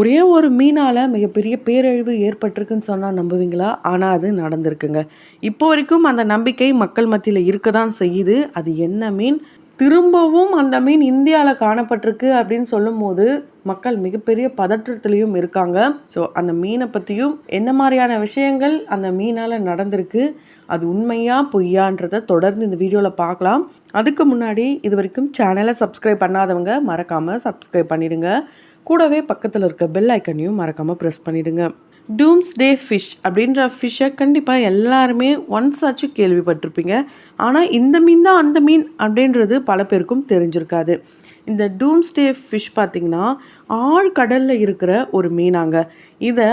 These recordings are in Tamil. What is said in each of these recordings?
ஒரே ஒரு மீனால் மிகப்பெரிய பேரழிவு ஏற்பட்டிருக்குன்னு சொன்னால் நம்புவீங்களா? ஆனால் அது நடந்திருக்குங்க. இப்போ வரைக்கும் அந்த நம்பிக்கை மக்கள் மத்தியில் இருக்க தான் செய்யுது. அது என்ன மீன்? திரும்பவும் அந்த மீன் இந்தியாவில் காணப்பட்டிருக்கு அப்படின்னு சொல்லும்போது மக்கள் மிகப்பெரிய பதற்றத்துலேயும் இருக்காங்க. ஸோ அந்த மீனை பற்றியும் என்ன மாதிரியான விஷயங்கள் அந்த மீனால் நடந்திருக்கு? அது உண்மையா பொய்யான்றதை தொடர்ந்து இந்த வீடியோவில் பார்க்கலாம். அதுக்கு முன்னாடி இது வரைக்கும் சேனலை சப்ஸ்கிரைப் பண்ணாதவங்க மறக்காமல் சப்ஸ்கிரைப் பண்ணிடுங்க. கூடவே பக்கத்தில் இருக்க பெல் ஐக்கனையும் மறக்காமல் ப்ரெஸ் பண்ணிவிடுங்க டூம்ஸ் டே ஃபிஷ் அப்படின்ற ஃபிஷ்ஷை கண்டிப்பாக எல்லாருமே ஒன்ஸ் ஆச்சும் கேள்விப்பட்டிருப்பீங்க. ஆனால் இந்த மீன் தான் அந்த மீன் அப்படின்றது பல பேருக்கும் தெரிஞ்சிருக்காது. இந்த டூம்ஸ்டே ஃபிஷ் பார்த்திங்கன்னா ஆழ்கடலில் இருக்கிற ஒரு மீனாங்க. இதை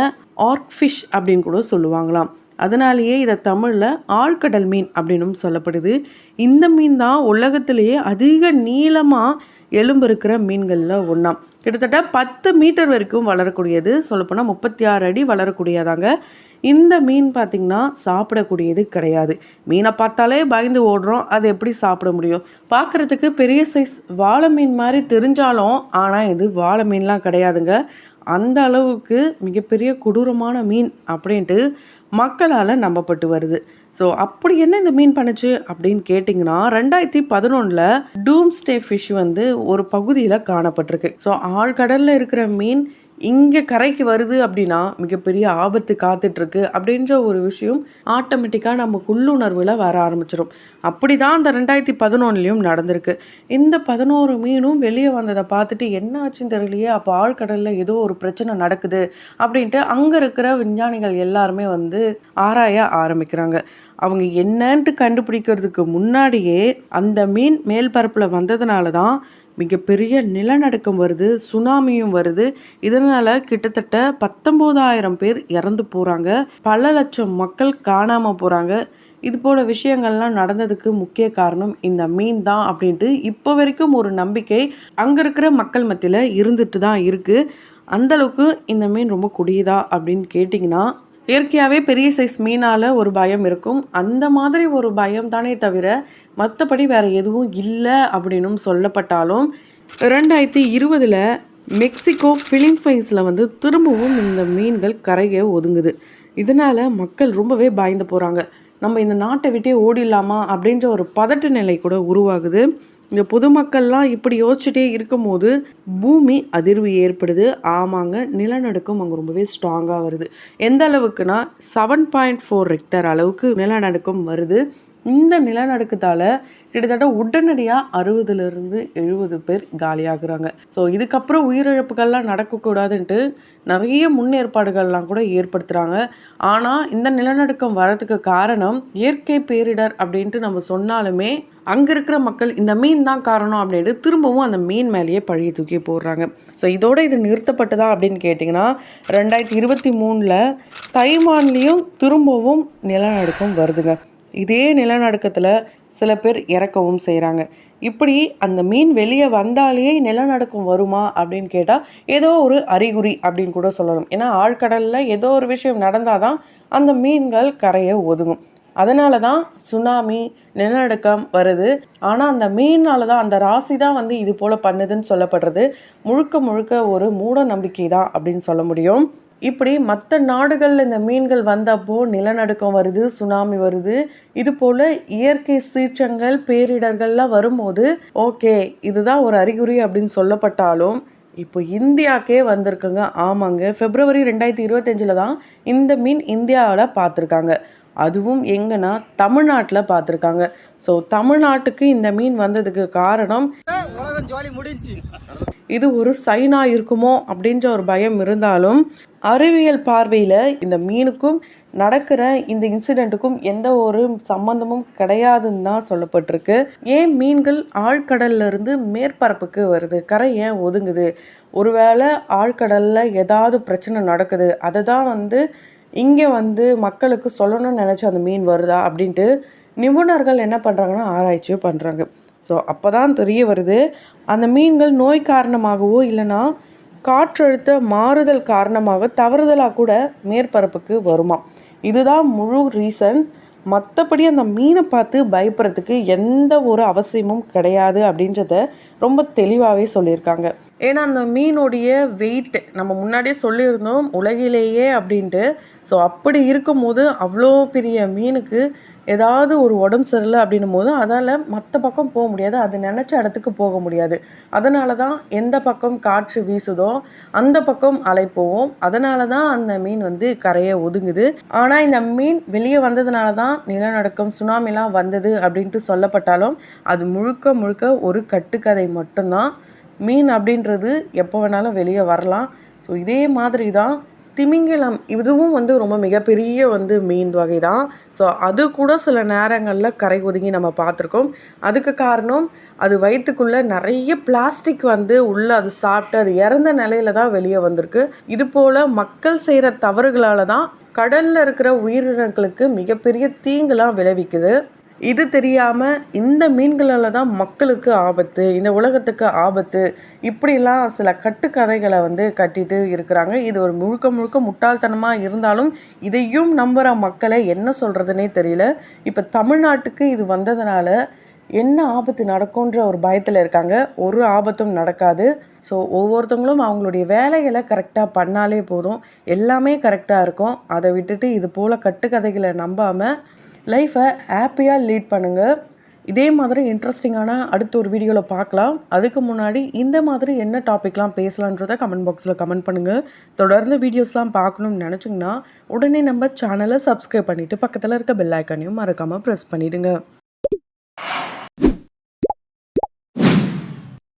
ஆர்க் ஃபிஷ் அப்படின்னு கூட சொல்லுவாங்களாம். அதனாலேயே இதை தமிழில் ஆழ்கடல் மீன் அப்படின்னும் சொல்லப்படுது. இந்த மீன் தான் உலகத்திலேயே அதிக நீளமாக எலும்பு இருக்கிற மீன்களில் ஒன்றாம் கிட்டத்தட்ட பத்து மீட்டர் வரைக்கும் வளரக்கூடியது. சொல்லப்போனால் முப்பத்தி ஆறு அடி வளரக்கூடியதாங்க. இந்த மீன் பார்த்திங்கன்னா சாப்பிடக்கூடியது கிடையாது. மீனை பார்த்தாலே பயந்து ஓடுறோம். அதை எப்படி சாப்பிட முடியும்? பார்க்குறதுக்கு பெரிய சைஸ் வாழை மீன் மாதிரி தெரிஞ்சாலும் ஆனால் இது வாழை மீன்லாம் கிடையாதுங்க. அந்த அளவுக்கு மிகப்பெரிய கொடூரமான மீன் அப்படின்ட்டு மக்களால் நம்பப்பட்டு வருது. ஸோ அப்படி என்ன இந்த மீன் பண்ணுச்சு அப்படின்னு கேட்டிங்கன்னா ரெண்டாயிரத்தி பதினொன்றில் டூம்ஸ்டே ஃபிஷ் வந்து ஒரு பகுதியில் காணப்பட்டிருக்கு. ஸோ ஆழ்கடலில் இருக்கிற மீன் இங்கே கரைக்கு வருது அப்படின்னா மிகப்பெரிய ஆபத்து காத்துட்ருக்கு அப்படின்ற ஒரு விஷயம் ஆட்டோமேட்டிக்காக நமக்கு உள்ளுணர்வில் வர ஆரம்பிச்சிடும் அப்படி தான் அந்த ரெண்டாயிரத்தி பதினொன்றுலேயும் நடந்திருக்கு. இந்த பதினோரு மீனும் வெளியே வந்ததை பார்த்துட்டு என்ன ஆச்சுன்னு தெரியலையே அப்போ ஆழ்கடலில் ஏதோ ஒரு பிரச்சனை நடக்குது அப்படின்ட்டு அங்கே இருக்கிற விஞ்ஞானிகள் எல்லாருமே வந்து ஆராய ஆரம்பிக்கிறாங்க. அவங்க என்னன்ட்டு கண்டுபிடிக்கிறதுக்கு முன்னாடியே அந்த மீன் மேல் பரப்பில் வந்ததுனால தான் மிகப்பெரிய நிலநடுக்கம் வருது சுனாமியும் வருது. இதனால் கிட்டத்தட்ட பத்தொம்போதாயிரம் பேர் இறந்து போகிறாங்க பல லட்சம் மக்கள் காணாமல் போகிறாங்க இது போல் விஷயங்கள்லாம் நடந்ததுக்கு முக்கிய காரணம் இந்த மீன் தான் அப்படின்ட்டு இப்போ வரைக்கும் ஒரு நம்பிக்கை அங்கே இருக்கிற மக்கள் மத்தியில் இருந்துட்டு தான் இருக்குது அந்தளவுக்கு இந்த மீன் ரொம்ப குடியுதா அப்படின்னு கேட்டிங்கன்னா இயற்கையாகவே பெரிய சைஸ் மீனால் ஒரு பயம் இருக்கும். அந்த மாதிரி ஒரு பயம் தானே தவிர மற்றபடி வேறு எதுவும் இல்லை அப்படின்னும் சொல்லப்பட்டாலும் ரெண்டாயிரத்தி இருபதில் மெக்சிகோ ஃபிலிம்ஃபைஸில் வந்து திரும்பவும் இந்த மீன்கள் கரையை ஒதுங்குது. இதனால் மக்கள் ரொம்பவே பயந்து போகிறாங்க நம்ம இந்த நாட்டை விட்டே ஓடிடலாமா அப்படின்ற ஒரு பதட்ட நிலை கூட உருவாகுது. இந்த பொதுமக்கள்லாம் இப்படி யோசிச்சுட்டே இருக்கும்போது பூமி அதிர்வு ஏற்படுது. ஆமாங்க நிலநடுக்கம் அங்கே ரொம்பவே ஸ்ட்ராங்காக வருது. எந்த அளவுக்குனா செவன் பாயிண்ட் ஃபோர் ரெக்டர் அளவுக்கு நிலநடுக்கம் வருது. இந்த நிலநடுக்கத்தால் கிட்டத்தட்ட உடனடியாக அறுபதுலேருந்து எழுபது பேர் காலியாகிறாங்க. ஸோ இதுக்கப்புறம் உயிரிழப்புகள்லாம் நடக்கக்கூடாதுன்ட்டு நிறைய முன்னேற்பாடுகள்லாம் கூட ஏற்படுத்துகிறாங்க ஆனால் இந்த நிலநடுக்கம் வரதுக்கு காரணம் இயற்கை பேரிடர் அப்படின்ட்டு நம்ம சொன்னாலுமே அங்கே இருக்கிற மக்கள் இந்த மீன் தான் காரணம் அப்படின்ட்டு திரும்பவும் அந்த மீன் மேலேயே பழைய தூக்கி போடுறாங்க. ஸோ இதோட இது நிறுத்தப்பட்டதா அப்படின்னு கேட்டிங்கன்னா ரெண்டாயிரத்தி இருபத்தி மூணில் தைவான்லேயும் திரும்பவும் நிலநடுக்கம் வருதுங்க. இதே நிலநடுக்கத்தில் சில பேர் இறக்கவும் செய்கிறாங்க இப்படி அந்த மீன் வெளியே வந்தாலே நிலநடுக்கம் வருமா அப்படின்னு கேட்டால் ஏதோ ஒரு அறிகுறி அப்படின்னு கூட சொல்லணும் ஏன்னா ஆழ்கடலில் ஏதோ ஒரு விஷயம் நடந்தால் தான் அந்த மீன்கள் கரையை ஒதுங்கும். அதனால தான் சுனாமி நிலநடுக்கம் வருது. ஆனால் அந்த மீனால் தான் அந்த ராசி தான் வந்து இது போல் பண்ணுதுன்னு சொல்லப்படுறது. முழுக்க முழுக்க ஒரு மூட நம்பிக்கை தான் அப்படின்னு சொல்ல முடியும். இப்படி மற்ற நாடுகளில் இந்த மீன்கள் வந்தப்போ நிலநடுக்கம் வருது சுனாமி வருது. இது போல் இயற்கை சீற்றங்கள் பேரிடர்கள்லாம் வரும்போது ஓகே இதுதான் ஒரு அறிகுறி அப்படின்னு சொல்லப்பட்டாலும் இப்போ இந்தியாக்கே வந்திருக்குங்க. ஆமாங்க. பிப்ரவரி ரெண்டாயிரத்தி இருபத்தஞ்சில் தான் இந்த மீன் இந்தியாவில் பார்த்துருக்காங்க. அதுவும் எங்கன்னா தமிழ்நாட்டில் பார்த்துருக்காங்க ஸோ தமிழ்நாட்டுக்கு இந்த மீன் வந்ததுக்கு காரணம் இது ஒரு சைனா இருக்குமோ அப்படின்ற ஒரு பயம் இருந்தாலும் அறிவியல் பார்வையில் இந்த மீனுக்கும் நடக்கிற இந்த இன்சிடெண்ட்டுக்கும் எந்த ஒரு சம்மந்தமும் கிடையாதுன்னு தான் சொல்லப்பட்டிருக்கு. ஏன் மீன்கள் ஆழ்கடல்ல இருந்து மேற்பரப்புக்கு வருது? கரை ஏன் ஒதுங்குது? ஒருவேளை ஆழ்கடலில் ஏதாவது பிரச்சனை நடக்குது? அதை தான் வந்து இங்கே வந்து மக்களுக்கு சொல்லணும்னு நினச்சி அந்த மீன் வருதா அப்படின்ட்டு நிபுணர்கள் என்ன பண்ணுறாங்கன்னா ஆராய்ச்சியும் பண்ணுறாங்க ஸோ அப்போ தான் தெரிய வருது அந்த மீன்கள் நோய் காரணமாகவோ இல்லைன்னா காற்றழுத்த மாறுதல் காரணமாக தவறுதலாக கூட மேற்பரப்புக்கு வருமா? இதுதான் முழு ரீசன் மற்றபடி அந்த மீனை பார்த்து பயப்படுறதுக்கு எந்த ஒரு அவசியமும் கிடையாது அப்படின்றத ரொம்ப தெளிவாகவே சொல்லியிருக்காங்க. ஏன்னா அந்த மீனுடைய வெயிட் நம்ம முன்னாடியே சொல்லியிருந்தோம் உலகிலேயே அப்படின்ட்டு. ஸோ அப்படி இருக்கும்போது அவ்வளோ பெரிய மீனுக்கு ஏதாவது ஒரு உடம்பு சரியில்லை அப்படின்னும் போது அதால் மற்ற பக்கம் போக முடியாது. அது நினச்ச இடத்துக்கு போக முடியாது. அதனால தான் எந்த பக்கம் காற்று வீசுதோ அந்த பக்கம் அலை போவோம் அதனால தான் அந்த மீன் வந்து கரையை ஒதுங்குது. ஆனால் இந்த மீன் வெளியே வந்ததுனால தான் நிலநடுக்கம் சுனாமிலாம் வந்தது அப்படின்ட்டு சொல்லப்பட்டாலும் அது முழுக்க முழுக்க ஒரு கட்டுக்கதை மட்டும்தான். மீன் அப்படின்றது எப்போ வேணாலும் வெளியே வரலாம். ஸோ இதே மாதிரி தான் திமிங்கலம். இதுவும் வந்து ரொம்ப மிகப்பெரிய வந்து மீன் வகை தான். ஸோ அது கூட சில நேரங்களில் கரை ஒதுங்கி நம்ம பார்த்துருக்கோம். அதுக்கு காரணம் அது வயிற்றுக்குள்ளே நிறைய பிளாஸ்டிக் வந்து உள்ளே அது சாப்பிட்டு அது இறந்த நிலையில தான் வெளியே வந்திருக்கு. இது போல் மக்கள் செய்கிற தவறுகளால் தான் கடலில் இருக்கிற உயிரினங்களுக்கு மிகப்பெரிய தீங்குலாம் விளைவிக்குது. இது தெரியாமல் இந்த மீன்களால் தான் மக்களுக்கு ஆபத்து இந்த உலகத்துக்கு ஆபத்து. இப்படிலாம் சில கட்டுக்கதைகளை வந்து கட்டிட்டு இருக்கிறாங்க. இது ஒரு முழுக்க முழுக்க முட்டாள்தனமாக இருந்தாலும் இதையும் நம்புகிற மக்களை என்ன சொல்கிறதுனே தெரியல. இப்போ தமிழ்நாட்டுக்கு இது வந்ததுனால என்ன ஆபத்து நடக்கும்ன்ற ஒரு பயத்தில் இருக்காங்க. ஒரு ஆபத்தும் நடக்காது. ஸோ ஒவ்வொருத்தவங்களும் அவங்களுடைய வேலைகளை கரெக்டாக பண்ணாலே போதும். எல்லாமே கரெக்டாக இருக்கும். அதை விட்டுட்டு இது போல் கட்டுக்கதைகளை நம்பாமல் லைஃப்பை ஹாப்பியாக லீட் பண்ணுங்கள் இதே மாதிரி இன்ட்ரெஸ்டிங்கான அடுத்த ஒரு வீடியோவில் பார்க்கலாம். அதுக்கு முன்னாடி இந்த மாதிரி என்ன டாப்பிக்லாம் பேசலான்றத கமெண்ட் பாக்ஸில் கமெண்ட் பண்ணுங்கள் தொடர்ந்து வீடியோஸ்லாம் பார்க்கணும்னு நினச்சிங்கன்னா உடனே நம்ம சேனலை சப்ஸ்கிரைப் பண்ணிவிட்டு பக்கத்தில் இருக்க பெல் ஐக்கானையும் மறக்காமல் ப்ரெஸ் பண்ணிவிடுங்க